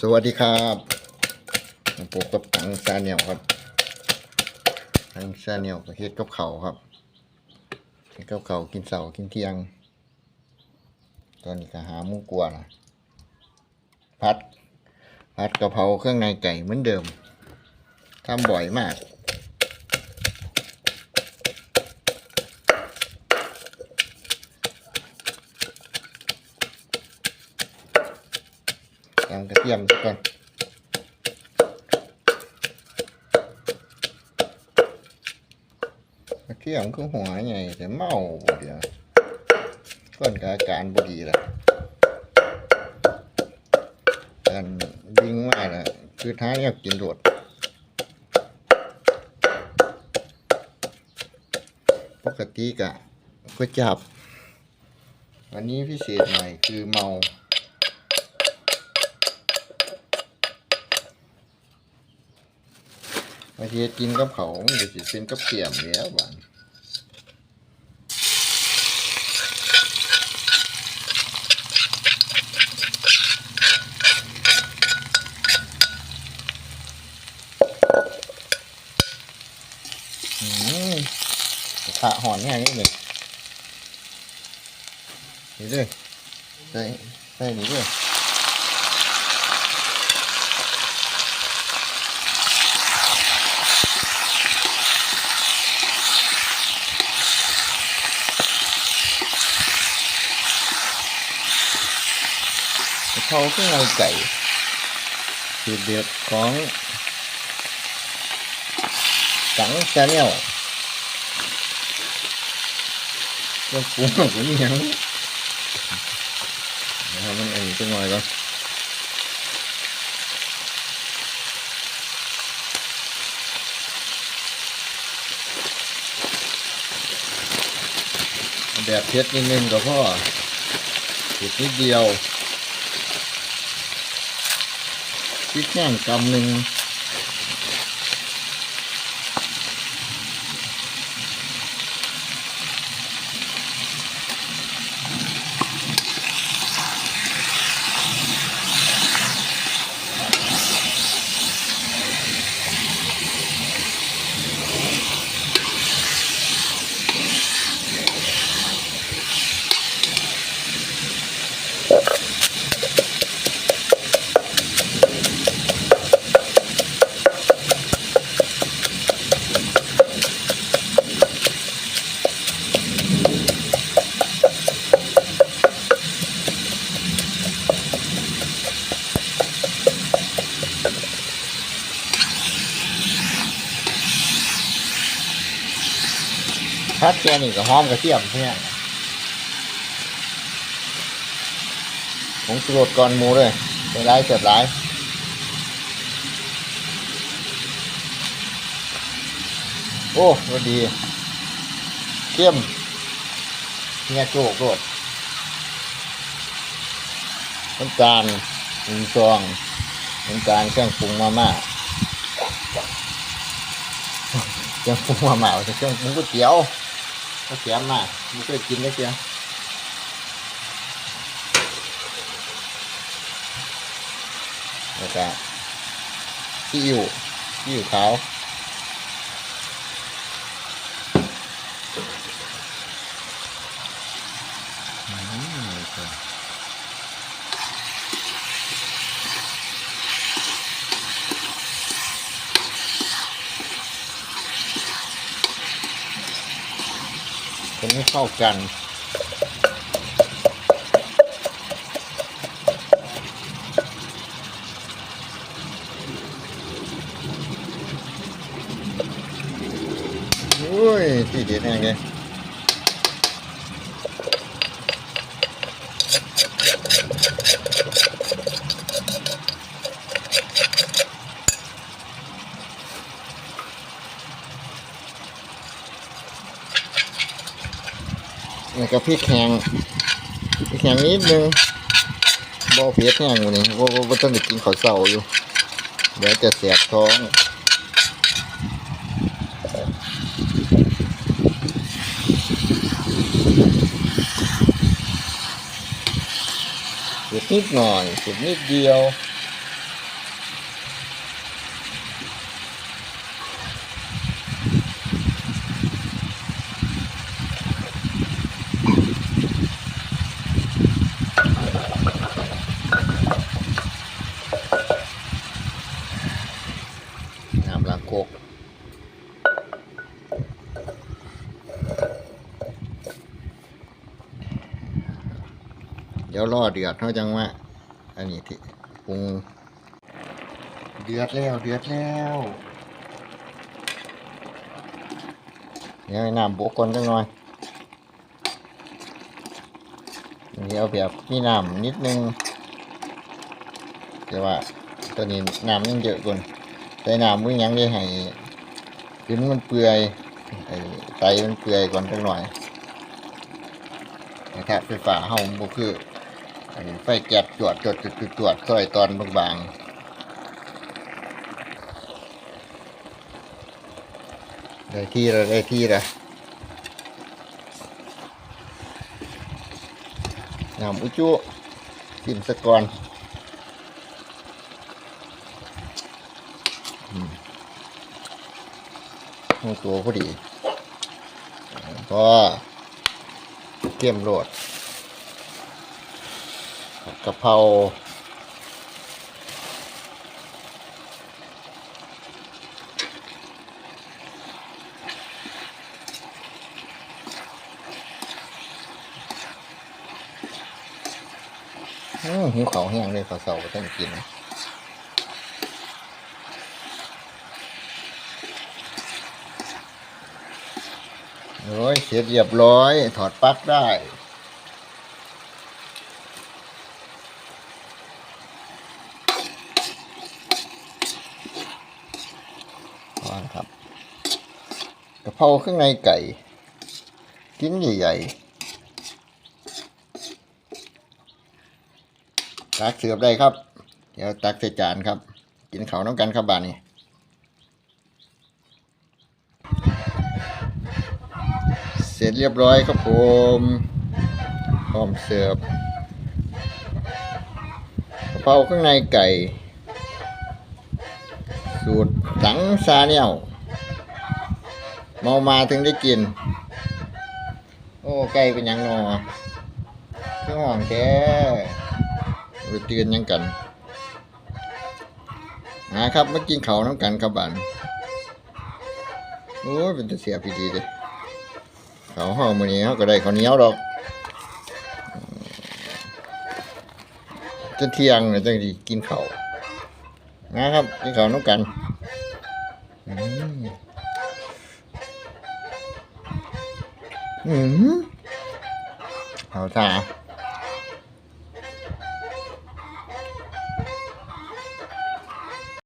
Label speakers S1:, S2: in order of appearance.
S1: สวัสดีครับปลูกกับตังซาเนียลครับตังซาเนียลก็เฮ็ดกับเขาวครับเฮ็ดกับเขาวกินเสาร์กินเที่ยง ตอนนี้ก็หามุกลัวนะพัด พัดกะเพราเครื่องในไก่เหมือนเดิมทำบ่อยมาก กระเทียมสักก่อนกระเทียมคือหัวใหญ่แต่เมาบ่เดียวก้นกับอาการบดีละการวิ่งมาละคือท้ายอยากกินรวดปกติกะก็จับ วันนี้พิเศษหน่อยคือเมา บางทีกินกับเขามันก็สิเป็นกับเปียมแล้วบางอืมกระทะหอนง่ายนิดหนึ่งนี่ด้วยใส่ใส่นี่ด้วย เขาขึ้นเอาไก่สูตรเด็ดของสังชาแนลก็ปรุงกับนี่ยังนะครับมันอันนี้จังหน่อยก่อนแบบเพชรนิดนึงก็พอผิดนิดเดียว พริกแห้งกำหนึ่ง พัดแค่นี้ก็หอมกระเทียมเนี่ยผงชูรสก่อนหมูเลยไปร้ายเสร็จร้ายโอ้รสดีเข้มเนี่ยโจกโรดน้ำตาลหนึ่งซองน้ำตาลเครื่องปรุงมาม่าเครื่องปรุงมาม่าจะเครื่องปรุงก๋วยเตี๋ยว ก็เสียมากมันก็กินได้เสียแล้วก็ซีอิ๊วซีอิ๊วขาว คนให้เข้ากันโอ้ยที่เด็ดแน่เลย แล้วก็พริกแห้งพริกแห้งนิดนึงบ่เผ็ดแห้งวันนี้ว่าว่าต้องไปกินข้าวเสาอยู่ เดี๋ยวจะเสียบท้องสุดนิดหน่อยสุดนิดเดียว
S2: เก
S1: เดี๋ยวรอเดือดเท่าจังว่าอันนี้ที่ปรุงเดือดแล้ว เดือดแล้วเดี๋ยวให้น้ำบกก่อนจังหน่อยเดี๋ยวแบบมีน้ำนิดนึงแต่ว่าตัวนี้น้ำยังเยอะเกินใส่น้ำมือยังได้ให้ขึ้นมันเปื่อยไอ้ไตมันเปื่อยก่อนจังหน่อยนะครับไฟฟ้าเฮาบ่คือ ไฟแก๊สจวดจวดจวดจวดจวดซอยตอนบางๆได้ที่ล้วได้ที่ล้วน้ำอุจุกินสะก่อนลงตัวพอดีพอเทียมโรด กะเพราอื้อหิวเขาวแห้งเลยเขาวเสาก็ต้องกินโอ้ยเสร็จเรียบร้อย ถอดปลั๊กได้ วางครับกะเพราข้างในไก่ชิ้นใหญ่ๆตักเสือบได้ครับ เดี๋ยวตักใส่จานครับ กินเขาน้ำกันครับบ้านนี้เสร็จเรียบร้อยครับผมพร้อมเสิร์ฟกะเพราข้างในไก่ สูตรสังซาเนียวเมามาถึงได้กิน โอ้ไก่เป็นยังนอเครื่องหอมแค่ไปเตือนยังกันนะครับมากินเขาน้ำกันครับบันโอ้ยเป็นจะเสียพีดีเลยเขาห้องมือนี้เขาก็ได้เขาเนียวดอกจนเที่ยงเลยจังดีกินเขาว นะครับกินเขาวน้ำกันอืมอืมเอาท่า